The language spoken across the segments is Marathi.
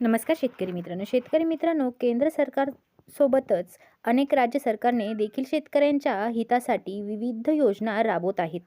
नमस्कार शेतकरी मित्रांनो. शेतकरी मित्रांनो केंद्र सरकारसोबतच अनेक राज्य सरकारने देखील शेतकऱ्यांच्या हितासाठी विविध योजना राबवत आहेत.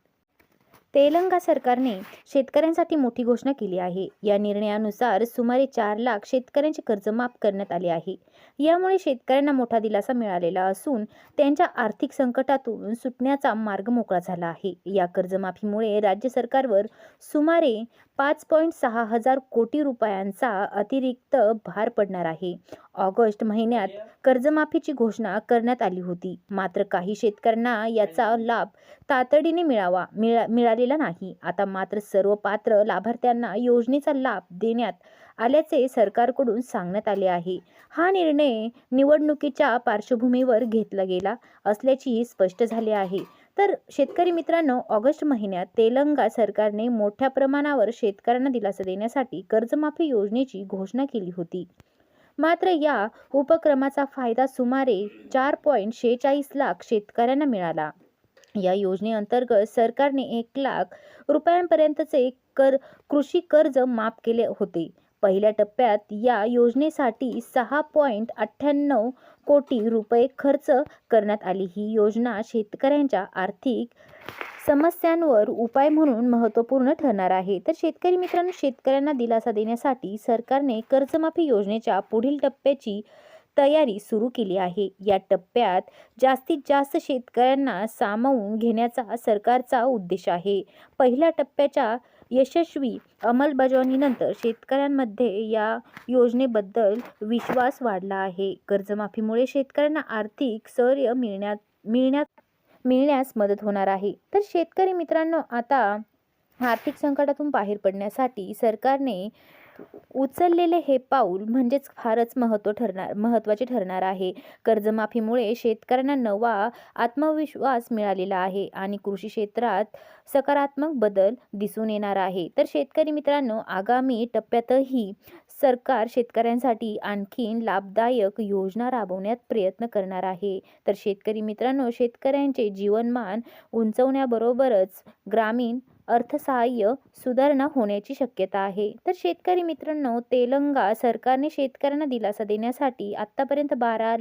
तेलंगा सरकारने शेतकऱ्यांसाठी मोठी घोषणा केली आहे. या निर्णयानुसार सुमारे चार लाख शेतकऱ्यांचे कर्ज माफ करण्यात आले आहे. यामुळे शेतकऱ्यांना मोठा दिलासा मिळालेला असून त्यांच्या आर्थिक संकटातून सुटण्याचा मार्ग मोकळा झाला आहे. या कर्जमाफीमुळे राज्य सरकारवर सुमारे पाच पॉईंट सहा हजार कोटी रुपयांचा अतिरिक्त भार पडणार आहे. ऑगस्ट महिन्यात कर्जमाफीची घोषणा करण्यात आली होती. मात्र काही शेतकऱ्यांना याचा लाभ तातडीने मिळावा मिळा मिळालेला नाही. आता मात्र सर्व पात्र लाभार्थ्यांना योजनेचा लाभ देण्यात आल्याचे सरकारकडून सांगण्यात आले आहे. हा निर्णय निवडणुकीच्या पार्श्वभूमीवर घेतला गेला असल्याचेही स्पष्ट झाले आहे. तर शेतकरी मित्रांनो ऑगस्ट महिन्यात तेलंगा सरकारने मोठ्या प्रमाणावर शेतकऱ्यांना दिलासा देण्यासाठी कर्जमाफी योजनेची घोषणा केली होती. मात्र या उपक्रमाचा फायदा सुमारे चार पॉईंट शेहेचाळीस लाख शेतकऱ्यांना मिळाला. या योजनेअंतर्गत सरकारने एक लाख रुपयांपर्यंतचे कर कृषी कर्ज माफ केले होते. पहिल्या टप्प्यात या योजनेसाठी सहा पॉईंट अठ्ठ्याण्णव कोटी रुपये खर्च करण्यात आली. ही योजना शेतकऱ्यांच्या आर्थिक समस्यांवर उपाय म्हणून महत्त्वपूर्ण ठरणार आहे. तर शेतकरी मित्रांनो शेतकऱ्यांना दिलासा देण्यासाठी सरकारने कर्जमाफी योजनेच्या पुढील टप्प्याची तयारी सुरू केली आहे. या टप्प्यात जास्तीत जास्त शेतकऱ्यांना सामावून घेण्याचा सरकारचा उद्देश आहे. पहिल्या टप्प्याच्या यशस्वी अंमलबजावणीनंतर शेतकऱ्यांमध्ये या योजनेबद्दल विश्वास वाढला आहे. कर्जमाफीमुळे शेतकऱ्यांना आर्थिक स्थैर्य मिळण्यात मिळण्यात मिळण्यास मदत होणार आहे. तर शेतकरी मित्रांनो आता आर्थिक संकटातून बाहेर पडण्यासाठी सरकारने उचललेले हे पाऊल म्हणजेच फारच महत्त्व ठरणार महत्त्वाचे ठरणार आहे. कर्जमाफीमुळे शेतकऱ्यांना नवा आत्मविश्वास मिळालेला आहे आणि कृषी क्षेत्रात सकारात्मक बदल दिसून येणार आहे. तर शेतकरी मित्रांनो आगामी टप्प्यातही सरकार शेतकऱ्यांसाठी आणखीन लाभदायक योजना राबवण्यात प्रयत्न करणार आहे. तर शेतकरी मित्रांनो शेतकऱ्यांचे जीवनमान उंचवण्याबरोबरच ग्रामीण अर्थसहाय्य सुधारणा होण्याची शक्यता आहे. तर शेतकरी मित्रांनो तेलंगा सरकारने शेतकऱ्यांना दिलासा देण्यासाठी आत्तापर्यंत बारा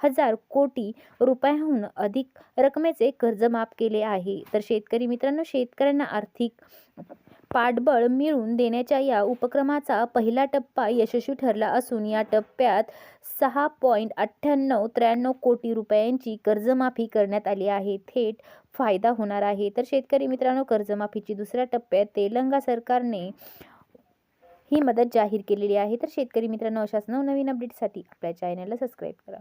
हजार कोटी रुपयाहून अधिक रकमेचे कर्ज माफ केले आहे. तर शेतकरी मित्रांनो शेतकऱ्यांना आर्थिक पाठबळ मिळवून देण्याच्या या उपक्रमाचा पहिला टप्पा यशस्वी ठरला असून या टप्प्यात सहा पॉईंट अठ्ठ्याण्णव त्र्याण्णव कोटी रुपयांची कर्जमाफी करण्यात आली आहे. थेट फायदा होणार आहे. तर शेतकरी मित्रांनो कर्जमाफीची दुसऱ्या टप्प्यात तेलंगा सरकारने ही मदत जाहीर केलेली आहे. तर शेतकरी मित्रांनो अशाच नवनवीन अपडेटसाठी आपल्या चॅनलला सबस्क्राईब करा.